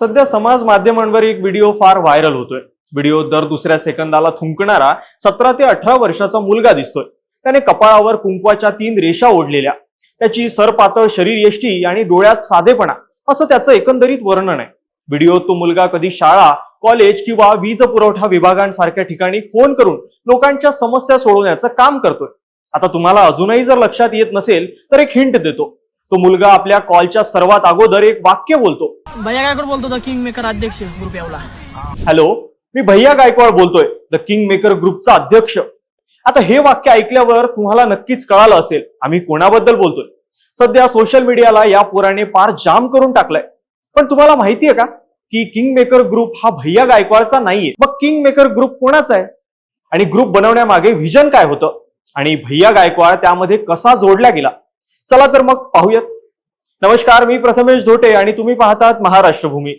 सध्या समाज माध्यमांवर एक व्हिडिओ फार व्हायरल होतोय. व्हिडिओ दर दुसऱ्या सेकंदाला थुंकणारा सतरा ते अठरा वर्षाचा मुलगा दिसतोय. त्याने कपाळावर कुंकवाच्या तीन रेषा ओढलेल्या. त्याची सरपातळ शरीर यष्टी आणि डोळ्यात साधेपणा असं त्याचं एकंदरीत वर्णन आहे. व्हिडिओ तो मुलगा कधी शाळा कॉलेज किंवा वीज पुरवठा विभागांसारख्या ठिकाणी फोन करून लोकांच्या समस्या सोडवण्याचं काम करतोय. आता तुम्हाला अजूनही जर लक्षात येत नसेल तर एक हिंट देतो. तो मुलगा आपल्या कॉलच्या सर्वात अगोदर एक वाक्य बोलतो. भैया काय बोलतो होता किंग मेकर अध्यक्ष ग्रुप यावला. हॅलो मी भैया गायकवाड बोलतोय द किंग मेकर ग्रुपचा अध्यक्ष. आता हे वाक्य ऐकल्यावर तुम्हाला नक्कीच कळालं असेल आम्ही कोणाबद्दल बोलतोय? सध्या सोशल मीडियाला या पोराने फार जाम करून टाकलाय. पण तुम्हाला माहितीये का की किंग मेकर ग्रुप हा भैया गायकवाडचा नाहीये. मग किंग मेकर ग्रुप कोणाचा आहे? आणि ग्रुप बनवण्यामागे व्हिजन काय होतं? आणि भैया गायकवाड त्यामध्ये कसा जोडला गेला? चला तर मग पाहूयात. नमस्कार मी प्रथमेश धोटे आणि तुम्ही पाहतात महाराष्ट्रभूमी.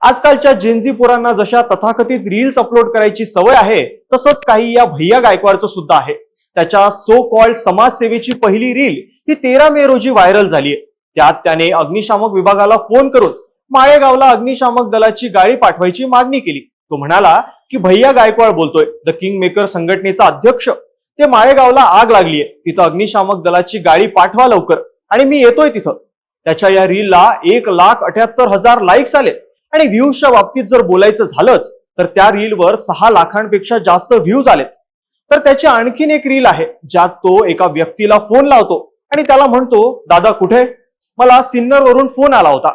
आजकालच्या जेनजी पोरांना जशा तथाकथित रील्स अपलोड करायची सवय आहे तसंच काही या भैया गायकवाडचं सुद्धा आहे. त्याच्या सो कॉल्ड समाजसेवेची पहिली रील ही तेरा मे रोजी व्हायरल झालीय. त्यात त्याने अग्निशामक विभागाला फोन करून माळेगावला अग्निशामक दलाची गाडी पाठवायची मागणी केली. तो म्हणाला की भैया गायकवाड बोलतोय. द किंग मेकर संघटनेचा अध्यक्ष ते माळेगावला आग लागलीये तिथं अग्निशामक दलाची गाडी पाठवा लवकर. आणि मी येतोय तिथं. त्याच्या या रीलला एक लाख अठ्याहत्तर हजार लाईक्स आले. आणि व्ह्यूजच्या बाबतीत जर बोलायचं झालंच तर त्या रीलवर सहा लाखांपेक्षा जास्त व्ह्यूज आलेत. तर त्याची आणखीन एक रील आहे ज्यात तो एका व्यक्तीला फोन लावतो. आणि त्याला म्हणतो दादा कुठे मला सिन्नर वरून फोन आला होता.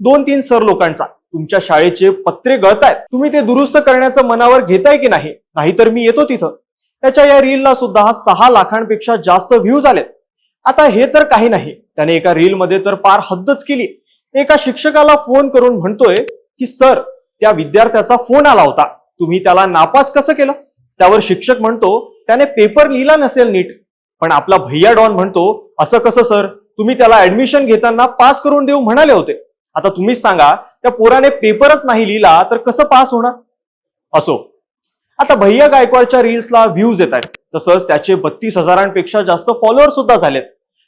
दोन तीन सर लोकांचा. तुमच्या शाळेचे पत्रे गळतायत. तुम्ही ते दुरुस्त करण्याचं मनावर घेताय की नाही? नाहीतर मी येतो तिथं. त्याच्या या रीलला सुद्धा सहा लाखांपेक्षा जास्त व्ह्यूज आलेत. आता हे तर काही नाही. त्याने एका रील मध्ये तर पार हद्दच केली. एका शिक्षकाला फोन करून म्हणतोय की सर त्या विद्यार्थ्याचा फोन आला होता. तुम्ही त्याला नापास कसं केलं? त्यावर शिक्षक म्हणतो त्याने पेपर लिहिला नसेल नीट. पण आपला भैया डॉन म्हणतो असं कसं सर? तुम्ही त्याला ऍडमिशन घेताना पास करून देऊ म्हणाले होते. आता तुम्हीच सांगा त्या पोराने पेपरच नाही लिहिला तर कसं पास होणार? असो. आता भैया गायकवाडच्या रील्सला व्ह्यूज येत आहेत. तसंच त्याचे बत्तीस हजारांपेक्षा जास्त फॉलोअर सुद्धा झालेत.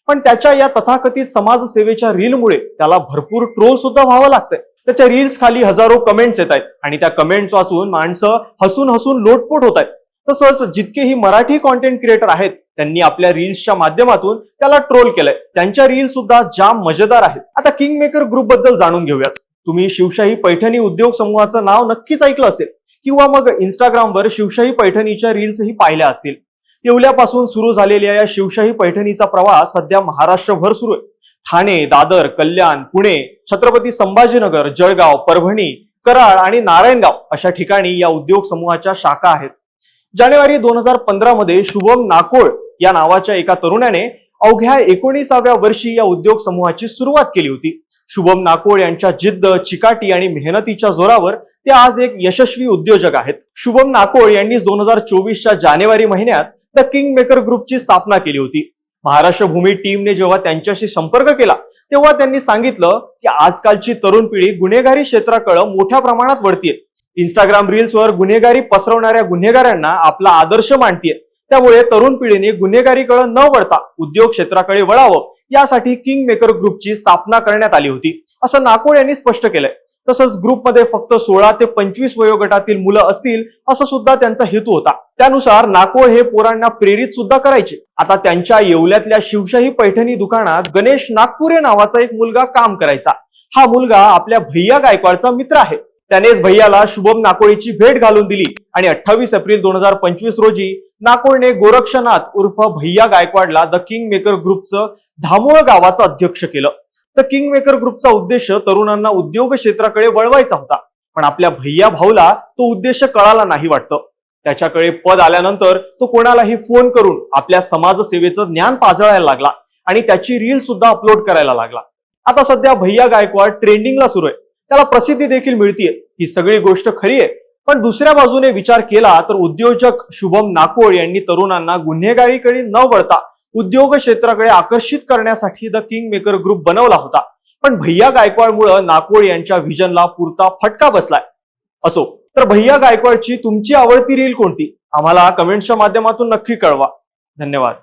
पण त्याच्या या तथाकथित समाजसेवेच्या रीलमुळे त्याला भरपूर ट्रोल सुद्धा व्हावं लागतंय. त्याच्या रील्स खाली हजारो कमेंट्स येत आहेत. आणि त्या कमेंट्स वाचून माणसं हसून हसून लोटपोट होत आहेत. तसंच जितकेही मराठी कॉन्टेंट क्रिएटर आहेत त्यांनी आपल्या रील्सच्या माध्यमातून त्याला ट्रोल केलंय. त्यांच्या रील सुद्धा जाम मजेदार आहेत. आता किंग मेकर ग्रुपबद्दल जाणून घेऊयात. तुम्ही शिवशाही पैठणी उद्योग समूहाचं नाव नक्कीच ऐकलं असेल. किंवा मग इंस्टाग्रामवर शिवशाही पैठणीच्या रील्सही पाहिल्या असतील. येवल्यापासून सुरू झालेल्या या शिवशाही पैठणीचा प्रवास सध्या महाराष्ट्रभर सुरू आहे. ठाणे दादर कल्याण पुणे छत्रपती संभाजीनगर जळगाव परभणी कराड आणि नारायणगाव अशा ठिकाणी या उद्योग समूहाच्या शाखा आहेत. जानेवारी दोन हजार पंधरा मध्ये शुभम नाकोळ या नावाच्या एका तरुणाने अवघ्या एकोणीसाव्या वर्षी या उद्योग समूहाची सुरुवात केली होती. शुभम नाकोळ यांच्या जिद्द चिकाटी आणि मेहनतीच्या जोरावर ते आज एक यशस्वी उद्योजक आहेत. शुभम नाकोळ यांनी दोन हजार चोवीसच्या जानेवारी महिन्यात द किंग मेकर ग्रुपची स्थापना केली होती. महाराष्ट्र भूमी टीमने जेव्हा त्यांच्याशी संपर्क केला तेव्हा त्यांनी सांगितलं की आजकालची तरुण पिढी गुन्हेगारी क्षेत्राकडे मोठ्या प्रमाणात वळतीये. इंस्टाग्राम रील्सवर गुन्हेगारी पसरवणाऱ्या गुन्हेगारांना आपला आदर्श मानतीये. त्यामुळे तरुण पिढीने गुन्हेगारीकडे न वळता उद्योग क्षेत्राकडे वळावं यासाठी किंग मेकर ग्रुपची स्थापना करण्यात आली होती. असं नाकोड यांनी स्पष्ट केलंय. तसंच ग्रुपमध्ये फक्त सोळा ते पंचवीस वयोगटातील मुलं असतील असं सुद्धा त्यांचा हेतू होता. त्यानुसार नाकोळ हे पोरांना प्रेरित सुद्धा करायचे. आता त्यांच्या येवल्यातल्या शिवशाही पैठणी दुकानात गणेश नागपुरे नावाचा एक मुलगा काम करायचा. हा मुलगा आपल्या भैया गायकवाडचा मित्र आहे. त्यानेच भैयाला शुभम नाकोळीची भेट घालून दिली. आणि अठ्ठावीस एप्रिल दोन हजार पंचवीस रोजी नाकोळने गोरक्षनाथ उर्फ भैया गायकवाडला द किंग मेकर ग्रुपचं धामोळ गावाचं अध्यक्ष केलं. तर किंग मेकर ग्रुपचा उद्देश तरुणांना उद्योग क्षेत्राकडे वळवायचा होता. पण आपल्या भैया भाऊला तो उद्देश कळाला नाही वाटतं. त्याच्याकडे पद आल्यानंतर तो कोणालाही फोन करून आपल्या समाजसेवेचं ज्ञान पाजळायला लागला आणि त्याची रील सुद्धा अपलोड करायला लागला. आता सध्या भैया गायकवाड ट्रेंडिंगला सुरू आहे. त्याला प्रसिद्धी देखील मिळतीये. ही सगळी गोष्ट खरी आहे. पण दुसऱ्या बाजूने विचार केला तर उद्योजक शुभम नाकोळ यांनी तरुणांना गुन्हेगारीकडे न वळता उद्योग क्षेत्राकडे आकर्षित करण्यासाठी द किंग मेकर ग्रुप बनवला होता. पण भैया गायकवाडमुळे नाकोळ यांच्या व्हिजनला पुरता फटका बसलाय. असो तर भैया गायकवाडची तुमची आवडती रील कोणती? आम्हाला कमेंटच्या माध्यमातून नक्की कळवा. धन्यवाद.